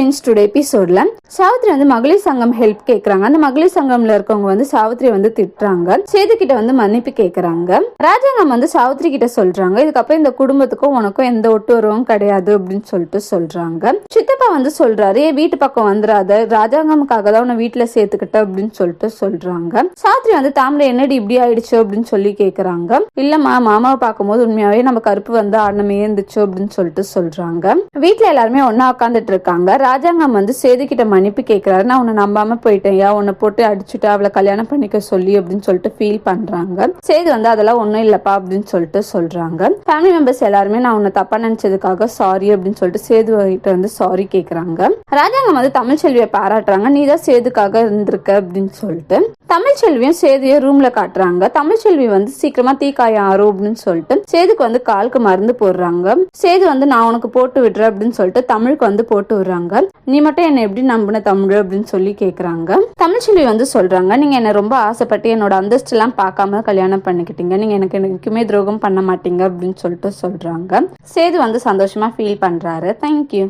Change today எபிசோட்ல சாவித்ரி வந்து மகளிர் சங்கம் ஹெல்ப் கேக்குறாங்க. அந்த மகளிர் சங்கம்ல இருக்கவங்க வந்து சாவித்ரி வந்து திட்டுறாங்க. சேது கிட்ட வந்து மன்னிப்பு கேக்குறாங்க. ராஜாங்கம் வந்து சாவித்ரி கிட்ட சொல்றாங்க. இதுக்கப்புறம் இந்த குடும்பத்துக்கும் உனக்கும் எந்த ஒட்டுறவும் கிடையாது அப்படின்னு சொல்லிட்டு சொல்றாங்க. சித்தப்பா வந்து சொல்றாரு "ஏன் வீட்டு பக்கம் வந்துடாத ராஜாங்கமுக்காக தான் உன்னை வீட்டுல சேர்த்துக்கிட்ட அப்படின்னு சொல்லிட்டு சொல்றாங்க. சாவித்ரி வந்து தாமரை என்னடி இப்படி ஆயிடுச்சு? அப்படின்னு சொல்லி கேக்குறாங்க. இல்லம்மா மாமாவை பார்க்கும்போது உண்மையாவே நம்ம கருப்பு வந்து ஆடனமே இருந்துச்சு அப்படின்னு சொல்லிட்டு சொல்றாங்க. வீட்டுல எல்லாருமே ஒன்னா உட்காந்துட்டு இருக்காங்க. ராஜாங்கம் வந்து சேது கிட்ட மன்னிப்பு கேட்குறாரு நான் உன்னை நம்பாம போயிட்டேன். யா உன்னை போட்டு அடிச்சுட்டு அவளை கல்யாணம் பண்ணிக்க சொல்லி அப்படின்னு சொல்லிட்டு ஃபீல் பண்றாங்க. சேது வந்து அதெல்லாம் ஒன்றும் இல்லப்பா அப்படின்னு சொல்லிட்டு சொல்றாங்க. ஃபேமிலி மெம்பர்ஸ் எல்லாருமே நான் உன்னை தப்பா நினைச்சதுக்காக சாரி அப்படின்னு சொல்லிட்டு சேது கிட்ட வந்து சாரி கேட்குறாங்க ராஜாங்கம் வந்து தமிழ்ச்செல்வியை பாராட்டுறாங்க. நீ தான் சேதுக்காக இருந்திருக்க அப்படின்னு சொல்லிட்டு. தமிழ்ச்செல்வியும் சேதியும் ரூம்ல காட்டுறாங்க. தமிழ்ச்செல்வி வந்து சீக்கிரமா தீக்காயம் ஆறும் அப்படின்னு சொல்லிட்டு சேதுக்கு வந்து காலுக்கு மருந்து போடுறாங்க. சேது வந்து நான் உனக்கு போட்டு விடுறேன் அப்படின்னு சொல்லிட்டு தமிழுக்கு வந்து போட்டு விடுறாங்க. நீ மட்டும் என்ன எப்படி நம்பின தமிழ் அப்படின்னு சொல்லி கேக்குறாங்க. தமிழ்ச்செல்வி வந்து சொல்றாங்க நீங்க என்ன ரொம்ப ஆசைப்பட்டு என்னோட அந்தஸ்து எல்லாம் பார்க்காம கல்யாணம் பண்ணிக்கிட்டீங்க. நீங்க எனக்கு எனக்குமே துரோகம் பண்ண மாட்டீங்க அப்படின்னு சொல்லிட்டு சொல்றாங்க. சேது வந்து சந்தோஷமா ஃபீல் பண்றாரு. தேங்க்யூ